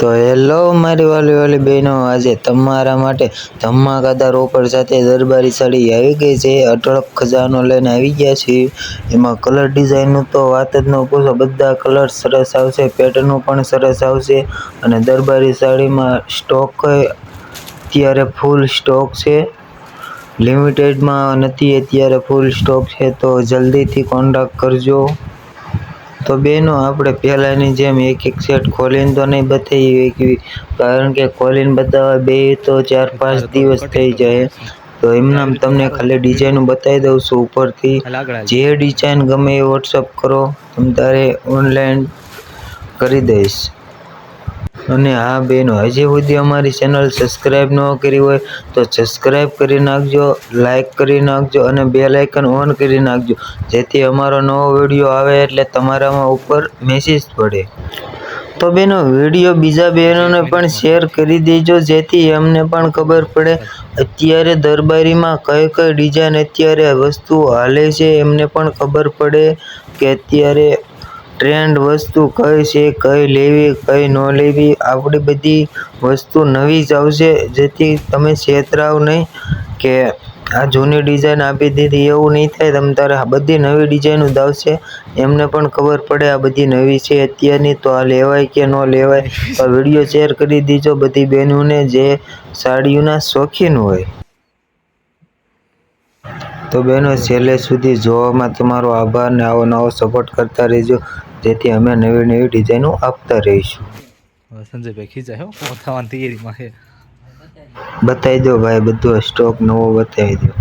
તો હેલો મારી વાલી વાલી બહેનો, આજે તમારા માટે ધમાકાદાર ઓફર સાથે દરબારી સાડી આવી ગઈ છે. અઢળક ખજાનો લઈને આવી ગયા છે એમાં કલર ડિઝાઇનનું તો વાત જ ન પૂછો, બધા કલર સરસ આવશે પેટર્નો પણ સરસ આવશે. અને દરબારી સાડીમાં સ્ટોક અત્યારે ફૂલ સ્ટોક છે. લિમિટેડમાં નથી, અત્યારે ફૂલ સ્ટોક છે. તો જલ્દીથી કોન્ટેક્ટ કરજો. તો બેનો, આપણે પહેલાંની જેમ એક એક સેટ ખોલીને તો નહીં બતાવી શકવી કારણ કે ખોલીને બતાવવા બે તો ચાર પાંચ દિવસ થઈ જાય. તો એમના તમને ખાલી ડિઝાઇન બતાવી દઉં છું ઉપરથી. જે ડિઝાઇન ગમે એ વોટ્સઅપ કરો. તમે તારે ઓનલાઈન કરી દઈશ. અને હા બેનો હજી સુધી અમારી ચેનલ સબસ્ક્રાઈબ ન કરી હોય તો સબસ્ક્રાઈબ કરી નાખજો લાઇક કરી નાખજો અને બે લાઇકન ઓન કરી નાખજો. જેથી અમારો નવો વીડિયો આવે એટલે તમારામાં ઉપર મેસેજ પડે. તો બેનો વીડિયો બીજા બહેનોને પણ શેર કરી દેજો, જેથી એમને પણ ખબર પડે અત્યારે દરબારીમાં કઈ કઈ ડિઝાઇન અત્યારે વસ્તુઓ હાલે છે, એમને પણ ખબર પડે કે અત્યારે ટ્રેન્ડ વસ્તુ કઈ છે, કઈ લેવી, કઈ ન લેવી, આપણી બધી વસ્તુ નવી જ આવશે, જેથી તમે છેતરાવ નહીં કે આ જૂની ડિઝાઇન આપી દીધી, એવું નહીં થાય, તમ તારે બધી નવી ડિઝાઇનો જ એમને પણ ખબર પડે આ બધી નવી છે અત્યારની, તો આ લેવાય કે ન લેવાય. તો વીડિયો શેર કરી દીજો બધી બહેનોને જે સાડીઓના શોખીન હોય. તો બહેનો, છેલ્લે સુધી જોવામાં તમારો આભાર ને આવો નવો સપોર્ટ કરતા રહેજો. જેથી અમે નવી નવી ડિઝાઇનો આપતા રહીશું. સંજયભાઈ ખીચાય હો થવાની તૈયારીમાં છે. બતાવી દો ભાઈ બધો સ્ટોક નવો બતાવી દો.